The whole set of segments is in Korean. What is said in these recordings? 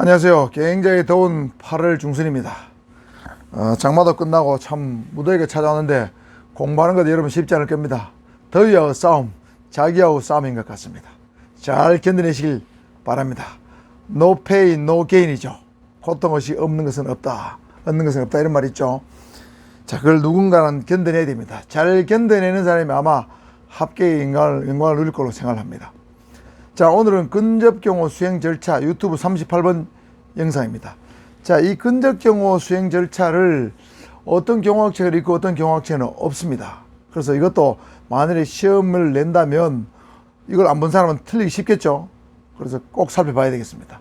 안녕하세요. 굉장히 더운 8월 중순입니다. 어, 장마도 끝나고 참 무더위가 찾아오는데 공부하는 것도 여러분 쉽지 않을 겁니다. 더위하고 싸움, 자기하고 싸움인 것 같습니다. 잘 견뎌내시길 바랍니다. No gain이죠. 고통 없이 없는 것은 없다. 얻는 것은 없다. 이런 말 있죠. 자, 그걸 누군가는 견뎌내야 됩니다. 잘 견뎌내는 사람이 아마 합계의 영광을, 영광을 누릴 걸로 생각합니다. 자, 오늘은 근접경호 수행 절차 유튜브 38번 영상입니다. 자, 이 근접경호 수행 절차를 어떤 경호학체가 있고 어떤 경호학체는 없습니다. 그래서 이것도 만일에 시험을 낸다면 이걸 안 본 사람은 틀리기 쉽겠죠. 그래서 꼭 살펴봐야 되겠습니다.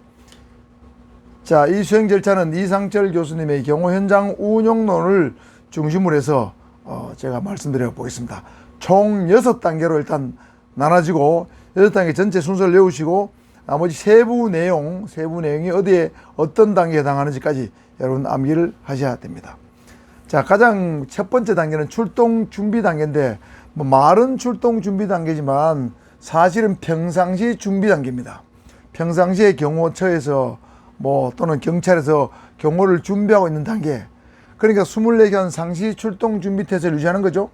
자, 이 수행 절차는 이상철 교수님의 경호 현장 운영론을 중심으로 해서 어, 제가 말씀드려 보겠습니다. 총 6단계로 일단 나눠지고 6단계 전체 순서를 외우시고 나머지 세부 내용, 세부 내용이 어디에 어떤 단계에 해당하는지까지 여러분 암기를 하셔야 됩니다. 자, 가장 첫 번째 단계는 출동 준비 단계인데 뭐 말은 출동 준비 단계지만 사실은 평상시 준비 단계입니다. 평상시에 경호처에서 뭐 또는 경찰에서 경호를 준비하고 있는 단계. 그러니까 24시간 상시 출동 준비 태세를 유지하는 거죠.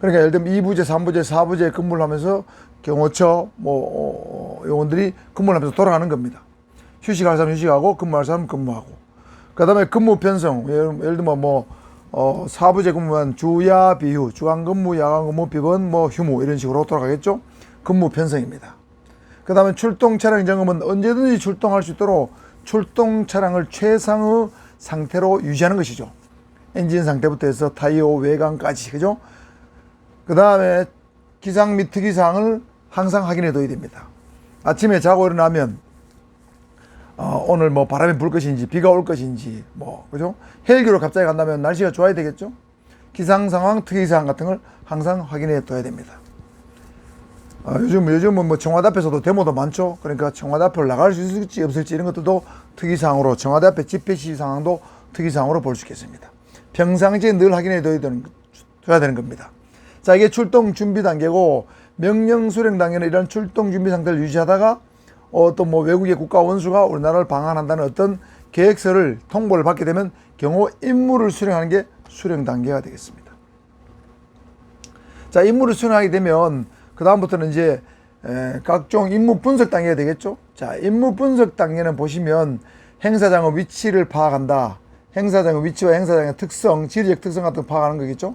그러니까 예를 들면 2부제, 3부제, 4부제 근무를 하면서 경호처 뭐 어, 요원들이 근무를 하면서 돌아가는 겁니다. 휴식할 사람 휴식하고 근무할 사람 근무하고. 그다음에 근무 편성. 예를, 예를 들면 뭐 어, 4부제 근무한 주야 비휴, 주간 근무, 야간 근무, 비번 뭐 휴무 이런 식으로 돌아가겠죠. 근무 편성입니다. 그다음에 출동 차량 점검은 언제든지 출동할 수 있도록 출동 차량을 최상의 상태로 유지하는 것이죠. 엔진 상태부터 해서 타이어 외관까지 그죠? 그 다음에 기상 및 특이사항을 항상 확인해 둬야 됩니다. 아침에 자고 일어나면 어, 오늘 뭐 바람이 불 것인지 비가 올 것인지 뭐 그죠? 헬기로 갑자기 간다면 날씨가 좋아야 되겠죠? 기상 상황 특이 사항 같은 걸 항상 확인해 둬야 됩니다. 어, 요즘 요즘은 뭐 청와대 앞에서도 데모도 많죠. 그러니까 청와대 앞을 나갈 수 있을지 없을지 이런 것들도 특이 사항으로 청와대 앞에 집회 시 상황도 특이 사항으로 볼 수 있겠습니다. 평상시에 늘 확인해 둬야 되는, 둬야 되는 겁니다. 자, 이게 출동 준비 단계고 명령 수령 단계는 이런 출동 준비 상태를 유지하다가 어떤 뭐 외국의 국가 원수가 우리나라를 방한한다는 어떤 계획서를 통보를 받게 되면 경호 임무를 수령하는 게 수령 단계가 되겠습니다. 자, 임무를 수행하게 되면 그 다음부터는 이제 에, 각종 임무 분석 단계가 되겠죠. 자, 임무 분석 단계는 보시면 행사장의 위치를 파악한다. 행사장의 위치와 행사장의 특성, 지리적 특성 같은 거 파악하는 거겠죠.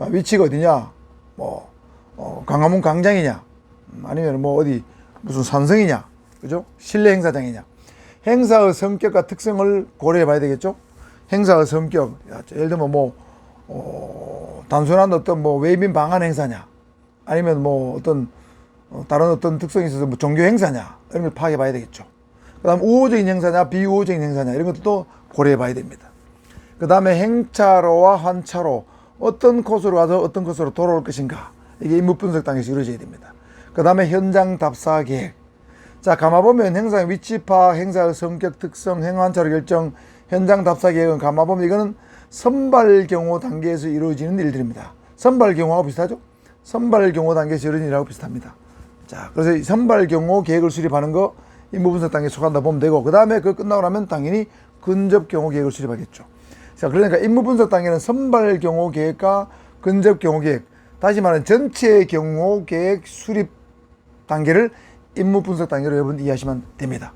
아, 위치가 어디냐? 뭐 어, 광화문 광장이냐? 음, 아니면 뭐 어디 무슨 산성이냐? 그죠? 실내 행사장이냐? 행사의 성격과 특성을 고려해 봐야 되겠죠. 행사의 성격, 야, 예를 들면 뭐 어, 단순한 어떤 뭐 외빈 방한 행사냐, 아니면 뭐 어떤 어, 다른 어떤 특성이 있어서 뭐 종교 행사냐 이런 걸 파악해 봐야 되겠죠. 그 다음 우호적인 행사냐, 비우호적인 행사냐 이런 것도 고려해 봐야 됩니다. 그 다음에 행차로와 환차로 어떤 코스로 가서 어떤 코스로 돌아올 것인가 이게 임무 분석 단계에서 이루어져야 됩니다. 그 다음에 현장 답사 계획. 자, 가만 보면 행사의 위치 파악, 행사의 성격 특성, 행환차로 결정, 현장 답사 계획은 가만 보면 이거는 선발 경호 단계에서 이루어지는 일들입니다. 선발 경호하고 비슷하죠? 선발 경호 단계에서 이루어지는 일하고 비슷합니다. 자, 그래서 이 선발 경호 계획을 수립하는 거 임무 분석 단계에 속한다 보면 되고, 그 다음에 그 끝나고 나면 당연히 근접 경호 계획을 수립하겠죠. 자, 그러니까 임무 분석 단계는 선발 경호 계획과 근접 경호 계획, 다시 말하면 전체 경호 계획 수립 단계를 임무 분석 단계로 여러분 이해하시면 됩니다.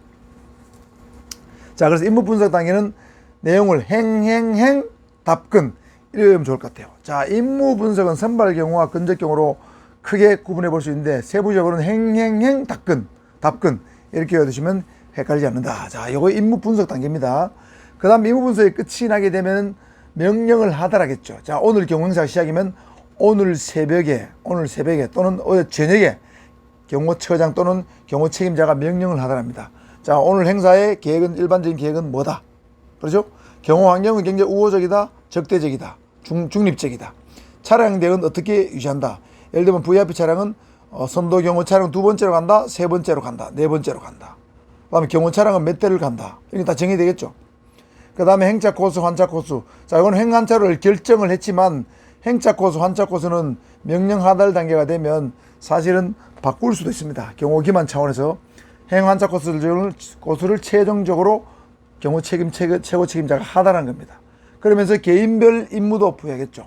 자, 그래서 임무 분석 단계는 내용을 행행행 답근 이러면 좋을 것 같아요. 자, 임무 분석은 선발 경우와 근접 경우로 크게 구분해 볼 수 있는데 세부적으로는 행행행 답근, 답근 이렇게 외우시면 헷갈리지 않는다. 자, 요거 임무 분석 단계입니다. 그다음 임무 분석이 끝이 나게 되면 명령을 하다라겠죠. 자, 오늘 경영사 시작이면 오늘 새벽에, 오늘 새벽에 또는 어제 저녁에 경호처장 또는 경호 책임자가 명령을 하다랍니다. 자, 오늘 행사의 계획은 일반적인 계획은 뭐다? 그렇죠? 경호 환경은 굉장히 우호적이다, 적대적이다, 중, 중립적이다. 차량 대응은 어떻게 유지한다? 예를 들면 VIP 차량은 어, 선도 경호 차량 두 번째로 간다, 세 번째로 간다, 네 번째로 간다. 그 다음에 경호 차량은 몇 대를 간다. 이게 다 정해되겠죠. 그 다음에 행차 코스, 환차 코스. 자, 이건 행환차를 결정을 했지만 행차 코스, 환차 코스는 명령 하달 단계가 되면 사실은 바꿀 수도 있습니다. 경호 기만 차원에서 행환자 코스를, 코스를 최종적으로 경호 책임 최고, 책임자가 하다라는 겁니다. 그러면서 개인별 임무도 부여하겠죠.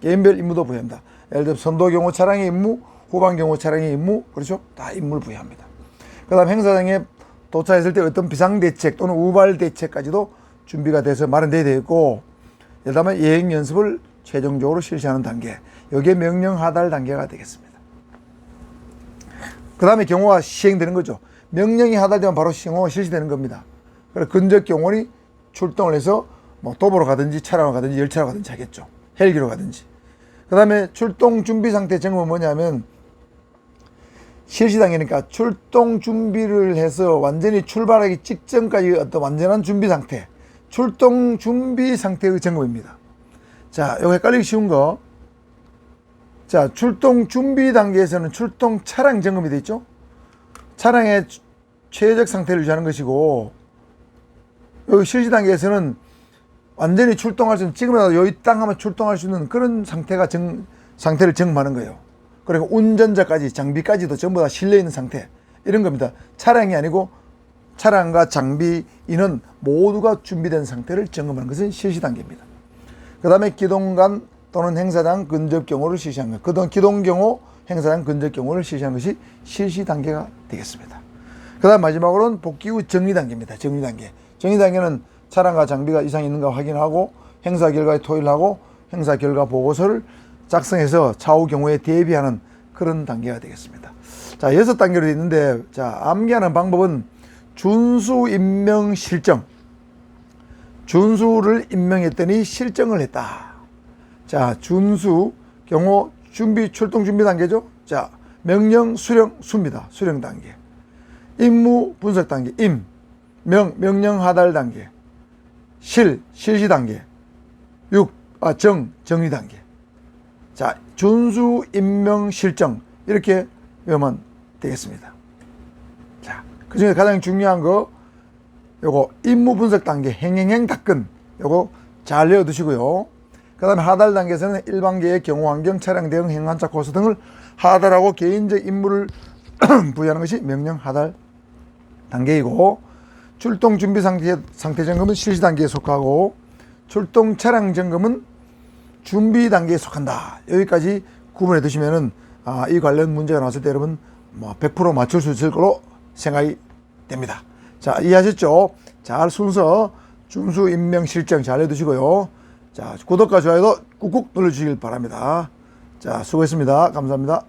개인별 임무도 부여합니다. 예를 들어 선도 경호 차량의 임무, 후방 경호 차량의 임무, 그렇죠? 다 임무를 부여합니다. 그다음 행사장에 도착했을 때 어떤 비상 대책 또는 우발 대책까지도 준비가 돼서 있고, 예를 들면 예행 연습을 최종적으로 실시하는 단계, 여기에 명령 하달 단계가 되겠습니다. 그 다음에 경호가 시행되는 거죠. 명령이 하달되면 바로 경호가 실시되는 겁니다. 그래서 근접 경호원이 출동을 해서 뭐 도보로 가든지 차량으로 가든지 열차로 가든지 하겠죠. 헬기로 가든지. 그 다음에 출동 준비 상태 점검은 뭐냐면 실시 단계니까 출동 준비를 해서 완전히 출발하기 직전까지 어떤 완전한 준비 상태, 출동 준비 상태의 점검입니다. 자, 이거 헷갈리기 쉬운 거. 자, 출동 준비 단계에서는 출동 차량 점검이 돼 있죠? 차량의 추- 최적 상태를 유지하는 것이고, 여기 실시 단계에서는 완전히 출동할 수 있는, 지금이라도 여기 땅 하면 출동할 수 있는 그런 상태가 정, 상태를 점검하는 거예요. 그리고 운전자까지, 장비까지도 전부 다 실려 있는 상태. 이런 겁니다. 차량이 아니고 차량과 장비, 인원 모두가 준비된 상태를 점검하는 것은 실시 단계입니다. 그 다음에 기동관 또는 행사장 근접 경호를 실시한 것. 그동안 기동 경호, 행사장 근접 경호를 실시한 것이 실시 단계가 되겠습니다. 그 다음 마지막으로는 복귀 후 정리 단계입니다. 정리 단계. 정리 단계는 차량과 장비가 이상이 있는가 확인하고 행사 결과에 토의하고 행사 결과 보고서를 작성해서 차후 경우에 대비하는 그런 단계가 되겠습니다. 자, 여섯 단계로 있는데, 자, 암기하는 방법은 준수 임명 실정. 준수를 임명했더니 실정을 했다. 자, 준수, 경호, 준비, 출동 준비 단계죠. 자, 명령, 수령, 수입니다. 수령 단계. 임무, 분석 단계. 임, 명, 명령 하달 단계. 실, 실시 단계. 육, 아, 정, 정리 단계. 자, 준수, 임명, 실정. 이렇게 외우면 되겠습니다. 자, 그 중에 가장 중요한 거, 요거 임무 분석 단계 행행행 답근 요거 잘 외워 두시고요. 그 다음에 하달 단계에서는 일반계의 경호 환경 차량 대응 행환차 코스 등을 하달하고 개인적 임무를 부여하는 것이 명령 하달 단계이고 출동 준비 상태, 상태 점검은 실시 단계에 속하고 출동 차량 점검은 준비 단계에 속한다. 여기까지 구분해 두시면은 아, 이 관련 문제가 나왔을 때 여러분 뭐 100% 맞출 수 있을 걸로 생각이 됩니다. 자, 이해하셨죠? 잘 순서 준수 임명 실정 잘 해두시고요. 자, 구독과 좋아요도 꾹꾹 눌러주시길 바랍니다. 자, 수고했습니다. 감사합니다.